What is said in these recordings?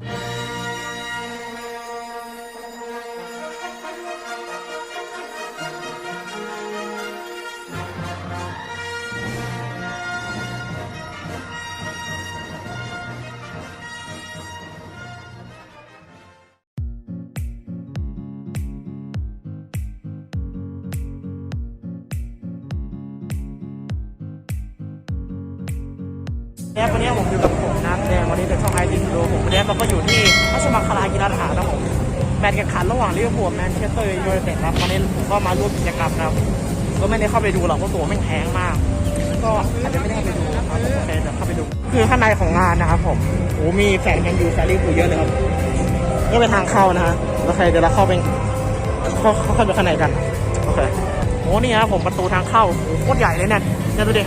Bye. แล้ววันนี้ผมอยู่กับผมนะแดงวันนี้เป็นช่องไอทีดู ผมวันนี้เราก็อยู่ที่ราชมังคลากีฬาสถานนะผมแมตช์แข่งขันระหว่างลิเวอร์พูลกับแมนเชสเตอร์ยูไนเต็ดครับวันนี้ผมก็มาร่วมกิจกรรมนะครับก็ไม่ได้เข้าไปดูหรอกเพราะตัวแม่งแพงมาก ก็อาจจะไม่ได้เข้าไปดูครับโอเคเดี๋ยวเข้าไปดู คือข้างในของงานนะครับผมโอ้มีแฟนแมนยูแฟนลิเวอร์พูลเยอะเลยครับก็เป็นทางเข้านะฮะโอเคเดี๋ยวเราเข้าไปเข้าเข้าไปข้างในกันโอเคโอ้นี่ครับผมประตูทางเข้าโอ้โหโคตรใหญ่เลยเนี่ยเนี่ยดูดิ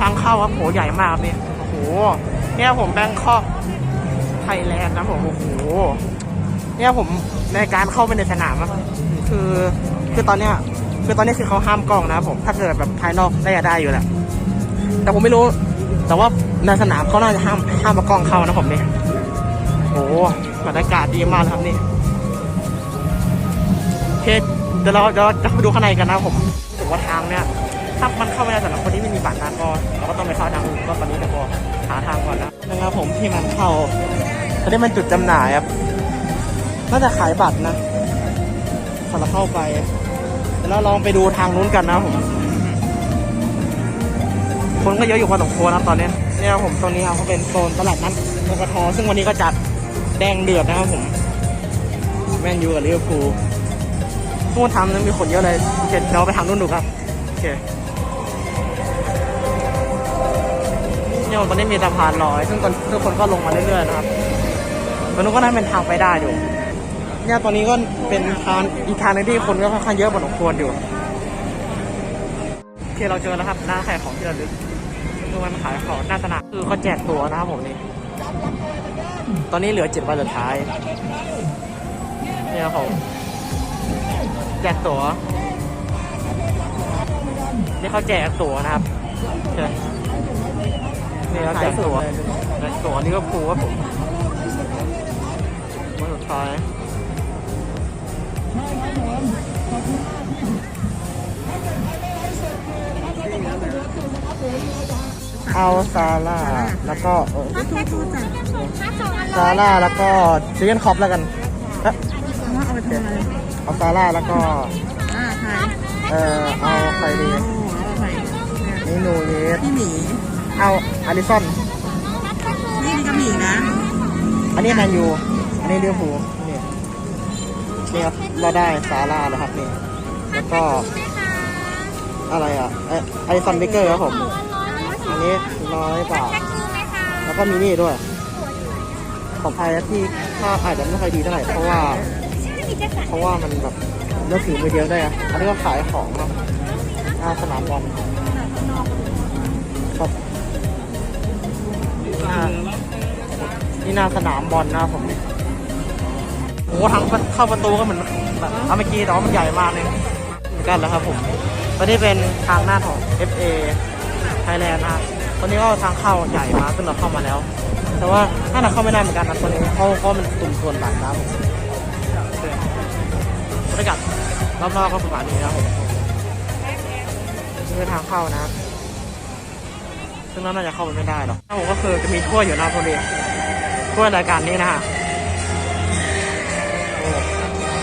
ทางเข้าครับโหใหญ่มากครับนี่โอ้โหเนี่ยผมแบงคอกไทยแลนด์นะผมโอ้โหเนี่ยผมในการเข้าไปในสนามอะคือคือตอนเนี้ยคือตอนนี้คือเขาห้ามกล้องนะครับผมถ้าเกิดแบบภายนอกได้จะได้อยู่แหละแต่ผมไม่รู้ แต่ว่าในสนามเขาน่าจะห้ามห้ามมากล้องเข้านะผมเนี่ยโอ้โหบรรยากาศดีมากครับนี่โอเคเดี๋ยวเราเดี๋ยวจะไปดูข้างในกันนะผมถือว่าทางเนี่ย ถ้ามันเข้าไม่ได้สำหรับคนที่ไม่มีบัตรนะก็เราก็ต้องไปเข้าทางอื่นก็ตอนนี้เดี๋ยวก็หาทางก่อนนะนะครับผมที่มันเข้าตอนนี้มันจุดจำหน่ายครับน่าจะขายบัตรนะพอเราเข้าไปเดี๋ยวลองไปดูทางนู้นกันนะผมคนก็เยอะอยู่พอสมควรนะครับตอนนี้เนี่ยผมตรงนี้ครับเขาเป็นโซนตลาดนัดมกทซึ่งวันนี้ก็จัดแดงเดือดนะครับผมแมนยูกับลิเวอร์พูลทุกทำนั้นมีคนเยอะเลยโอเคเราไปทางนู้นดูครับโอเคี่ยตอนนี้มีสะพานลอย ซึ่งตอนทุกคนก็ลงมาเรื่อยๆนะครับตอนนู้นก็น่าเป็นทางไปได้อยู่เนี่ยตอนนี้ก็เป็นทางอีกทางหนึงที่คนก็ค่อนข้างเยอะพอสมควรอยู่โอเคเราเจอแล้วครับร้านขายของที่ระลึกคือมันขายของหน้าสนามคือเขาแจกตัวนะครับผมนี่ตอนนี้เหลือเจ็ดวันสุดท้ายเนี่ยครับผมแจกตัวนี่เขาแจกตัวนะครับ โอเคนี่เขาแจกตั๋วแจกตั๋วนี่ก็ครูครับผมวันสุดท้ายเอาซาร่าแล้วก็เออซาร่าแล้วก็เจนคอปแล้วกันเอ๊ะเอาไปทำอะไรเอาซาร่าแล้วก็อ่าใครเออเอาใครดีโอ้เอาใครนี่นูเยสพี่หมี เอาอาริสันนี่นี่ก็หมีนะ อันนี้แมนยูอันนี้ลิเวอร์พูลนี่นี่ครับเราได้ซาร่าแล้วครับนี่แล้วก็อะไรอะเอ้ยไอซันเบเกอร์ครับผม อันนี้ร้อยบาทแล้วก็มีนี่ด้วยขออภัยนะที่ภาพอาจจะไม่ค่อยดีเท่าไหร่เพราะว่า เพราะว่ามันแบบเลือกถือมือเดียวได้อะอันนี้ก็ขายของครับหน้าสนามบอลครับ หน้าสนามบอลนะครับผมโอ้ทางเข้าประตูก็เหมือนแบบเอาเมื่อกี้แต่ว่ามันใหญ่มากเลยเหมือนกันแล้วครับผมตอนนี้เป็นทางหน้าของ FA Thailand นะครับตอนนี้ก็ทางเข้าใหญ่มากซึ่งเราเข้ามาแล้ว แต่ว่าถ้าเราเข้าไม่ได้เหมือนกันนะตัวนี้เพราะเพราะมันตุ่มส่วนบัตรนะครับผมอเคบรรยากาศรอบๆก็ประมาณนี้นะครับผมนี่เป็นทางเข้านะครับซึ่งเราน่าจะเข้าไปไม่ได้หรอกถ้าผมก็คือจะมีถ้วยอยู่หน้าพอดี ถ้วยรายการนี้นะฮะโอ้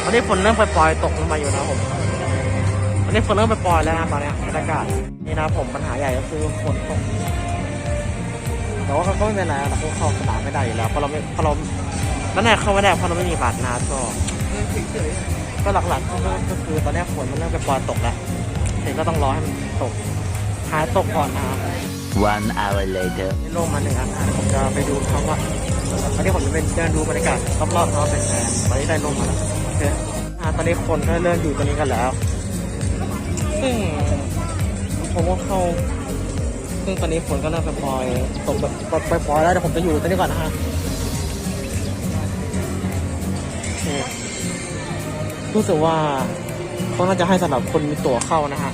ตอนนี้ฝนเริ่มปล่อยๆตกลงมาอยู่นะผมตอนนี้ฝนเริ่มปล่อยๆแล้วนะตอนนี้บรรยากาศนี่นะผมปัญหาใหญ่ก็คือฝนตกแต่ว่าเขาก็ไม่เป็นไรเราก็เข้าสนามไม่ได้อยู่แล้วเพราะเราไม่เพราะเราแล้วเนี่ยเข้าไม่ได้เพราะเราไม่มีบัตรนะก็ก็หลักๆก็ก็คือตอนนี้ฝนมันเริ่มปล่อยตกแล้วเด็กก็ต้องรอให้มันตกหายตกก่อนนะครับ One hour later. นี่ลงมาหนึ่งอันนะผมจะไปดูเขาว่าตอนนี้ผมจะเป็นเดินดูบรรยากาศรอบๆเขาเป็นแฟนตอนนี้ได้ลงมาแล้วโอเคตอนนี้คนก็เริ่มอยู่ตรงนี้กันแล้วซึ่งผมว่าเข้าซึ่งตอนนี้ฝนก็เริ่มปล่อยตกแบบปล่อยๆแล้วเดี๋ยวผมจะอยู่ตรงนี้ก่อนนะฮะรู้สึกว่าเขาน่าจะให้สำหรับคนมีตั๋วเข้านะฮะ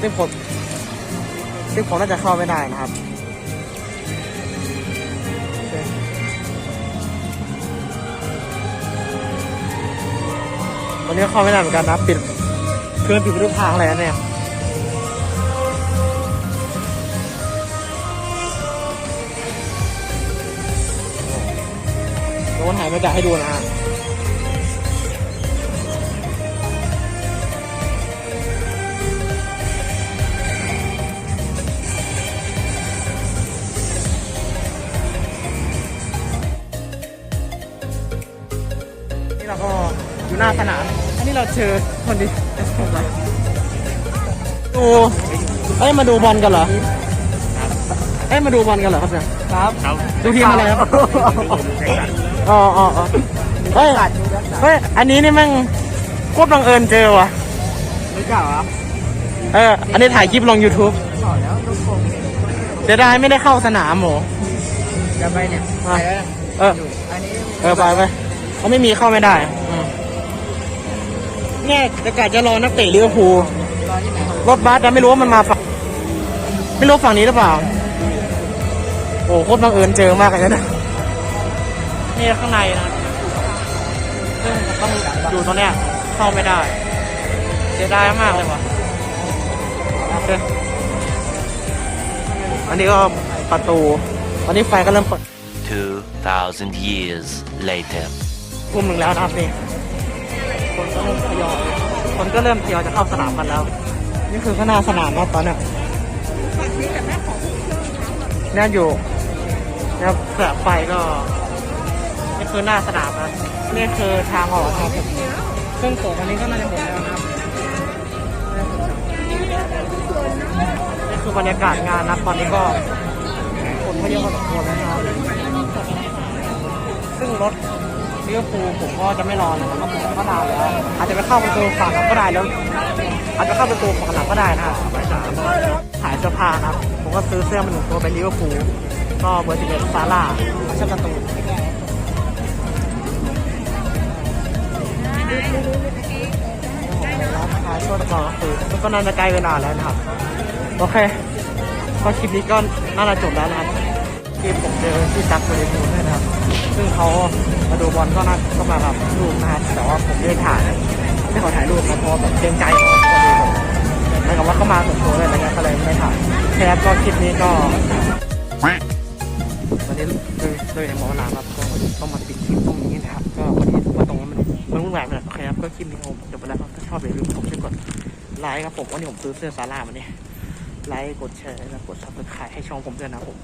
ซึ่งผม ซึ่งผมน่าจะเข้าไม่ได้นะครับวันนี้เข้าไม่ได้เหมือนกันนะปิดเครื่องปิดทุกทางแล้วเนี่ยโดนหายไรรยากาศให้ดูนะฮะ เราก็อยู่หน้าสนาม อันนี้เราเจอคนดีดูเอ้ยมาดูบอลกันเหรอเอ้ยมาดูบอลกันเหรอครับเนี่ยครับดูทีมอะไรครับอ๋ออ๋ออ๋อเฮ้ยเฮ้ยอันนี้นี่แม่งโคตรบังเอิญเจอว่ะรู้จักเหรอเอออันนี้ถ่ายคลิปลง YouTube ต่อแล้วทุกคนเดี๋ยวได้ไม่ได้เข้าสนามหมูจะไปเนี่ยไปแล้วเอออันนี้เออไปไป เขาไม่มีเข้าไม่ได้อืมเนี่ยจะกะจะรอนักเตะลิเวอร์พูลรอที่ไหนรถบัสจะไม่รู้ว่ามันมาฝั่งไม่รู้ฝั่งนี้หรือเปล่า โอ้โคตรบังเอิญเจอมากเลยนะนี่ข้างในนะซึ่งต้องอยู่ตรงเนี้ยเข้าไม่ได้เสียดายมากเลยว่ะโอเคอันนี้ก็ประตู ตอนนี้ไฟก็เริ่มเปิด 2,000 years later. ทุ่มหนึ่งแล้วนะครับนี่คนก็เริ่มทยอยคนก็เริ่มทยอยจะเข้าสนามกันแล้ว นี่คือข้างหน้าสนามนะตอนนี้นี่อยู่เนี่ยแสงไฟก็นี่คือหน้าสนามนะนี่คือทางออกครับเครื่องโสงอันนี้ก็น่าจะหมดแล้วนะครับนี่คือบรรยากาศงานนะตอนนี้ก็คนก็เยอะพอสมควรแล้วนะครับซึ่งรถ ลิเวอร์พูลผมก็จะไม่รอแล้วนะครับผมก็นานแล้ว อาจจะไปเข้าประตูฝั่งหลังก็ได้แล้วอาจจะเข้าประตูฝั่งหลังก็ได้นะครับขายเสื้อผ้าครับ ผมก็ซื้อเสื้อมาหนึ่งตัวเป็นลิเวอร์พูลก็เบอร์สิบเอ็ดซาร่าไม่ใช่การ์ตูนขายช่วงตะกอก็คือมันก็น่าจะใกล้เวลาแล้วนะครับ โอเค ก็คลิปนี้ก็น่าจะจบแล้วนะครับ ที่ผมเจอที่จักบริบูรณ์ด้วยนะครับ ซึ่งเขามาดูบอลก็น่าก็มาแบบรูปนะครับ แต่ว่าผมไม่ได้ถ่ายไม่ขอถ่ายรูปนะเพราะแบบเกรงใจคนดูผมเหมือนกับว่าเขามาส่วนตัวเลยอะไรเงี้ยก็เลยไม่ถ่ายแค่ก็คลิปนี้ก็วันนี้เลยเลยในหมอลาครับก็ต้องมาปิดคลิปตรงนี้นะครับ ก็วันนี้มาตรงนั้มันมันวุ่นวายไปหน่อยโอเคครับก็คลิปนี้ผมจบไปแล้วครับถ้าชอบอย่าลืมผมช่วยกดไลค์ครับผมวันนี้ผมซื้อเสื้อซาร่ามาเนี่ยไลค์กดแชร์แล้วกดซับสไครต์ให้ช่องผมด้วยนะผม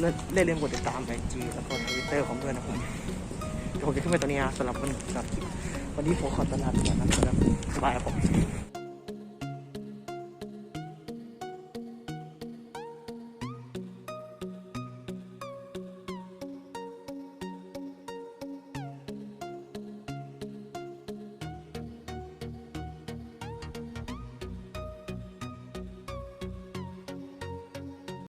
เล่นเล่นเล่นกดติดตามไอจีแล้วก็ทวิตเตอร์ของเพื่อนนะผมเดี๋ยวผมจะขึ้นไปตัวนี้นะสำหรับวันสำหรับวันนี้ผมขอตลาดก่อนนะครับบ๊ายบายครับผม